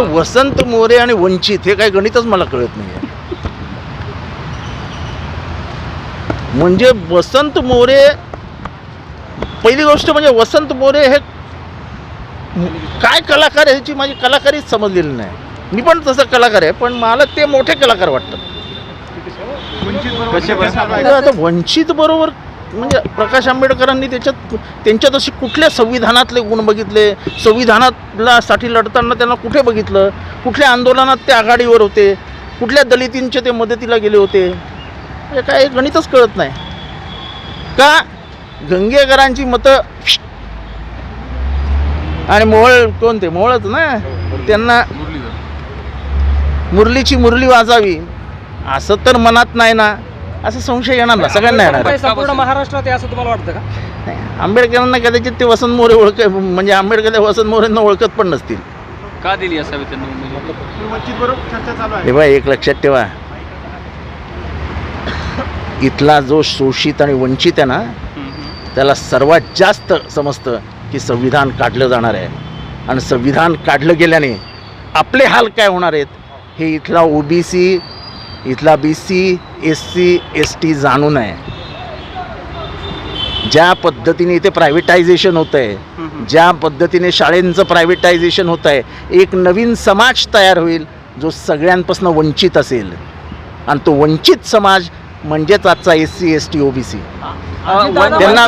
त्यामुळे वसंत मोरे आणि वंचित हे काही गणितच मला कळत नाही म्हणजे वसंत मोरे पहिली गोष्ट म्हणजे वसंत मोरे हे काय कलाकार आहे ह्याची माझी कलाकारीच समजलेली नाही. मी पण तसं कलाकार आहे पण मला ते मोठे कलाकार वाटतात. वंचित बरोबर म्हणजे प्रकाश आंबेडकरांनी त्याच्यात त्यांच्यात अशी कुठल्या संविधानातले गुण बघितले? संविधानातला साठी लढताना त्यांना कुठे बघितलं? कुठल्या आंदोलनात ते आघाडीवर होते? कुठल्या दलितींच्या ते मदतीला गेले होते? म्हणजे काय गणितच कळत नाही. का? गंगेकरांची मतं आणि मोहळ कोणते मोहळच ना? त्यांना मुरलीची मुरली वाजावी. असं तर मनात नाही ना. असं संशय येणार ना सगळ्यांना येणार संपूर्ण महाराष्ट्रात आहे असं तुम्हाला वाटतं का? नाही, आंबेडकरांना कदाचित ते वसंत मोरे ओळख म्हणजे आंबेडकर त्या वसंत मोरेंना ओळखत पण नसतील. का दिली असावी त्यांना हे बा एक लक्षात ठेवा. इथला जो शोषित आणि वंचित आहे ना. त्याला सर्वात जास्त समजतं की संविधान काढलं जाणार आहे. आणि संविधान काढलं गेल्याने आपले हाल काय होणार आहेत हे इथला ओबीसी इथला B C S C S T जाणून आहे. ज्या पद्धतीने इथे प्रायव्हेटायझेशन होतं आहे. ज्या पद्धतीने शाळेंचं प्रायव्हेटायझेशन होत आहे एक नवीन समाज तयार होईल जो सगळ्यांपासून वंचित असेल. आणि तो वंचित समाज म्हणजेच आजचा S C S T O B C त्यांना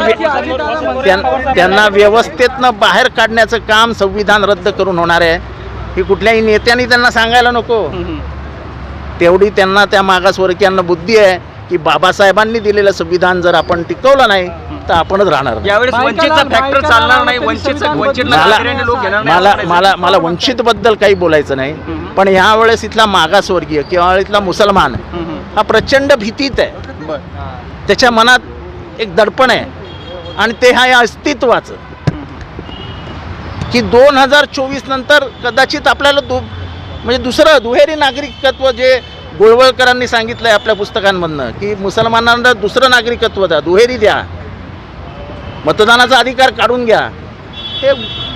त्यां- त्यांना व्यवस्थेतनं बाहेर काढण्याचं काम संविधान रद्द करून होणार आहे. हे कुठल्याही नेत्यांनी त्यांना सांगायला नको. तेवढी त्यांना त्या मागासवर्गीयांना बुद्धी आहे की बाबासाहेबांनी दिलेलं संविधान जर आपण टिकवलं नाही तर आपणच राहणार नाही. यावेळेस वंचितचा फॅक्टर चालणार नाही वंचित वंचितला मला मला असं मला मला वंचित बद्दल काही बोलायचं नाही. पण ह्या वेळेस इथला मागासवर्गीय किंवा इथला मुसलमान. हा प्रचंड भीतीत आहे. त्याच्या मनात एक दडपण आहे आणि ते आहे अस्तित्वाचं की दोन हजार चोवीस नंतर कदाचित आपल्याला दु म्हणजे दुसरं दुहेरी नागरिकत्व जे गोळवळकरांनी सांगितलं आहे आपल्या पुस्तकांमधनं की मुसलमानांना दुसरं नागरिकत्व द्या दुहेरी द्या. मतदानाचा अधिकार काढून घ्या. हे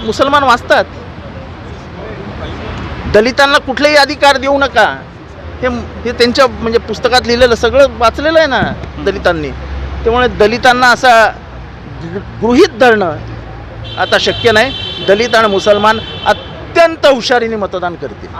मुसलमान वाचतात. दलितांना कुठलेही अधिकार देऊ नका. हे हे त्यांच्या म्हणजे पुस्तकात लिहिलेलं सगळं वाचलेलं आहे ना दलितांनी. त्यामुळे दलितांना असा गृहीत धरणं आता शक्य नाही. दलित आणि मुसलमान अत्यंत हुशारीने मतदान करतील.